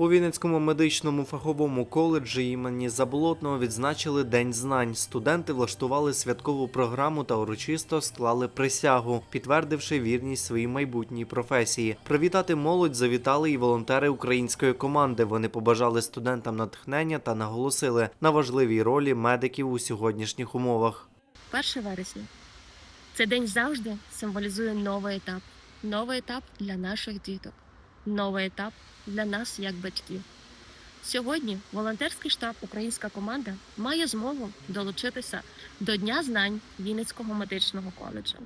У Вінницькому медичному фаховому коледжі імені Заболотного відзначили День знань. Студенти влаштували святкову програму та урочисто склали присягу, підтвердивши вірність своїй майбутній професії. Привітати молодь завітали і волонтери української команди. Вони побажали студентам натхнення та наголосили на важливій ролі медиків у сьогоднішніх умовах. 1 вересня. Цей день завжди символізує новий етап. Новий етап для наших діток, новий етап для нас як батьків. Сьогодні волонтерський штаб Українська команда має змогу долучитися до Дня знань Вінницького медичного коледжу.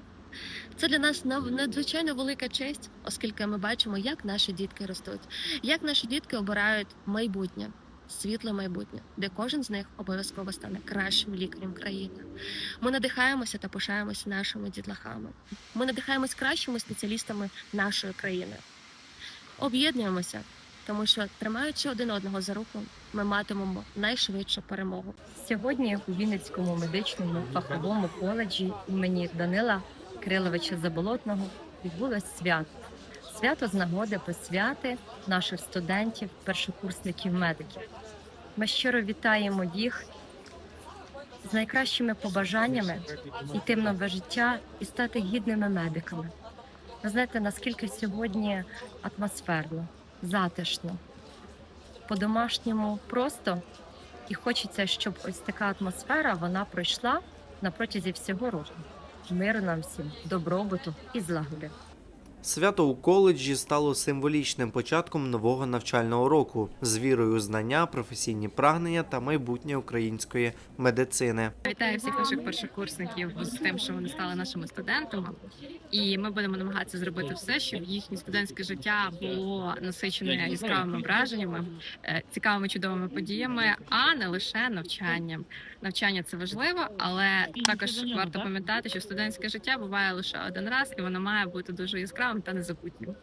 Це для нас надзвичайно велика честь, оскільки ми бачимо, як наші дітки ростуть, як наші дітки обирають майбутнє, світле майбутнє, де кожен з них обов'язково стане кращим лікарем країни. Ми надихаємося та пишаємося нашими дітлахами. Ми надихаємось кращими спеціалістами нашої країни. Об'єднуємося, тому що тримаючи один одного за руку, ми матимемо найшвидшу перемогу. Сьогодні у Вінницькому медичному фаховому коледжі імені Данила Криловича Заболотного відбулось свято. Свято з нагоди посвяти наших студентів, першокурсників медиків. Ми щиро вітаємо їх з найкращими побажаннями йти в нове життя і стати гідними медиками. Ви знаєте, наскільки сьогодні атмосферно, затишно, по-домашньому просто і хочеться, щоб ось така атмосфера вона пройшла на протязі всього року. Миру нам всім, добробуту і злагоди. Свято у коледжі стало символічним початком нового навчального року з вірою знання, професійні прагнення та майбутнє української медицини. Вітаю всіх наших першокурсників з тим, що вони стали нашими студентами, і ми будемо намагатися зробити все, щоб їхнє студентське життя було насичене яскравими враженнями, е, цікавими чудовими подіями, а не лише навчанням. Навчання це важливо, але також варто пам'ятати, що студентське життя буває лише один раз, і воно має бути дуже яскравим та незабутнім.